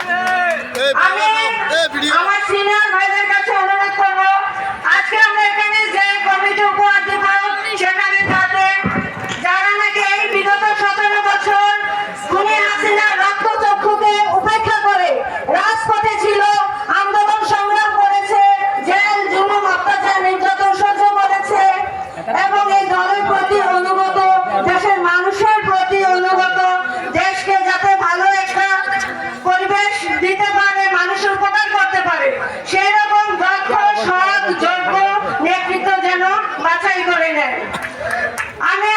Thank. যোগ্য নেতৃত্ব যেন বাছাই করে নেয়। আমি